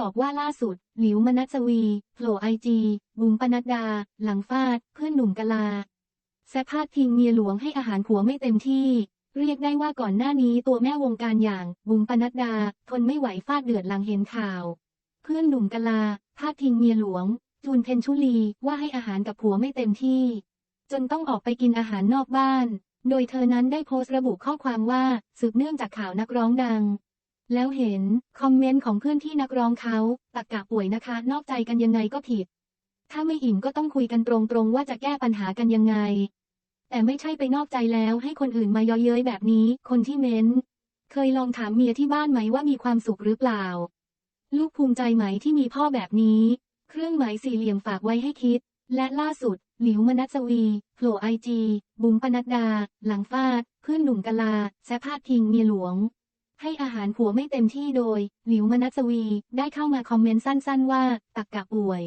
บอกว่าล่าสุด หลิวมนัสวีโผล่ไอจีบุ๋มปนัดดา หลังฟาด เพื่อนหนุ่มกลา แซพาดพิงเมียหลวงให้อาหารผัวไม่เต็มที่ เรียกได้ว่าก่อนหน้านี้ตัวแม่วงการอย่างบุ๋มปนัดดา ทนไม่ไหวฟาดเดือดหลังเห็นข่าว เพื่อนหนุ่มกลาพาดพิงเมียหลวง จูนเพนชุลีว่าให้อาหารกับผัวไม่เต็มที่ จนต้องออกไปกินอาหารนอกบ้าน โดยเธอนั้นได้โพสต์ระบุข้อความว่าสืบเนื่องจากข่าวนักร้องดัง แล้วเห็น คอมเมนต์ของเพื่อนที่นักร้องเขาตักกะป่วยนะคะ นอกใจกันยังไงก็ผิด ถ้าไม่อิ่มก็ต้องคุยกันตรงๆ ว่าจะแก้ปัญหากันยังไง แต่ไม่ใช่ไปนอกใจแล้วให้คนอื่นมายาะเย้ยแบบนี้ คนที่เม้น เคยลองถามเมียที่บ้านไหมว่ามีความสุขหรือเปล่า ลูกภูมิใจไหมที่มีพ่อแบบนี้ เครื่องหมายสี่เหลี่ยมฝากไว้ให้คิด และล่าสุด หลิวมนัสวีโผล่ไอจีบุ๋มปนัดดา หลังฟาด เพื่อนหนุ่มกลาแซพาดพิงเมียหลวง ให้อาหารผัวไม่เต็มที่โดย หลิวมนัสวี ได้เข้ามาคอมเมนต์สั้น ๆ ว่า ตักกะป่วย